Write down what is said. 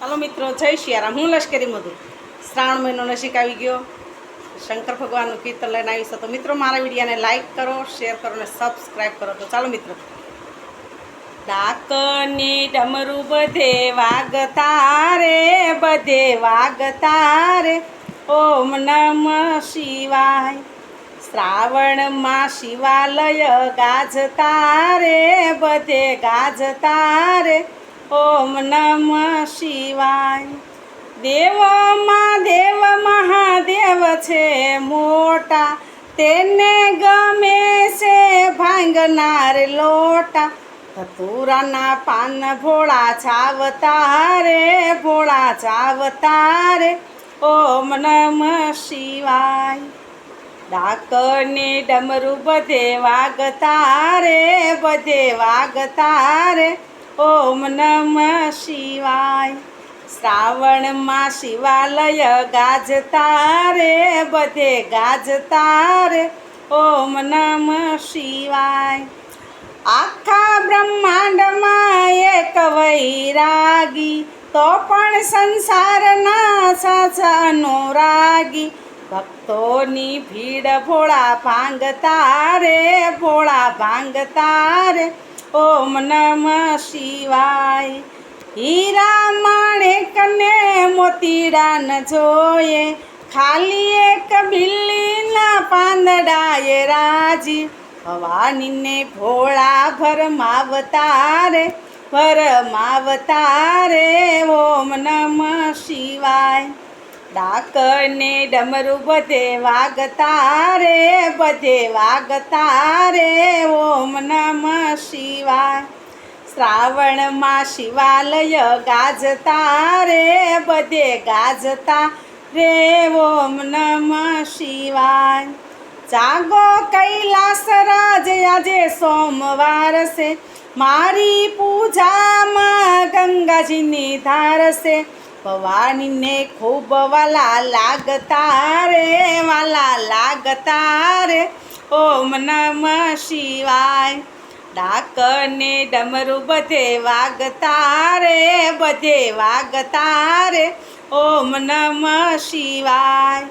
હાલો મિત્રો, જય શિયારામ હું લશ્કરી મધુ. શ્રાવણ મહિનો નજીક આવી ગયો. શંકર ભગવાનનું કીર્તન લઈને આવીશ. તો મિત્રો, મારા વિડીયાને લાઈક કરો શેર કરો અને સબસ્ક્રાઈબ કરો. તો ચાલો મિત્રો. ડાકની ડમરું બધે વાગતા રે, બધે વાગતા રે. ઓમ નમ શિવાય. શ્રાવણમાં શિવાલય ગાજતા રે, બધે ગાજતા રે. ઓમ નમ શિવાય. દેવમાં દેવ મહાદેવ છે મોટા. તેને ગમે છે ભાંગનાર લોટા. ધતુરાના પાન ભોળા ચાવતા રે ભોળા ચાવતા રે ઓમ નમ શિવાય. ડાકને ડમરું બધે વાગતા રે બધે વાગતા રે ઓમ નમ શિવાય. શ્રાવણમાં શિવાલય ગાજતા રે, બધે ગાજતા રે. ઓમ નમ શિવાય. આખા બ્રહ્માંડમાં એક વૈરાગી, તો પણ સંસારના સાચા અનુરાગી ભક્તોની ભીડ ભોળા ભાંગતા રે, ભોળા ભાંગતા રે. ઓમ નમ શિવાય. હીરા માણેકને મોતીડા ન જોઈએ ખાલી એક બિલ્લીના પાંદડાએ રાજી. ભવાનીને ભોળા ભરમાવતારે રે ભરમાવતા રે ઓમ નમ શિવાય. ડાકને ડમરું બધે વાગતા રે, બધે વાગતા રે. ઓમ નમ શિવાય. શ્રાવણમાં શિવાલય ગાજતા રે, બધે ગાજતા રે. ઓમ નમ શિવાય. જાગો કૈલાસ રાજ, આજે સોમવાર છે. મારી પૂજામાં ગંગાજીની ધાર છે. ભવાનીને ખૂબ વાલા લાગતા રે, વાલા લાગતા રે. ઓમ નમ શિવાય. ડાકને ડમરું બધે વાગતા રે, બધે વાગતા રે. ઓમ નમ શિવાય.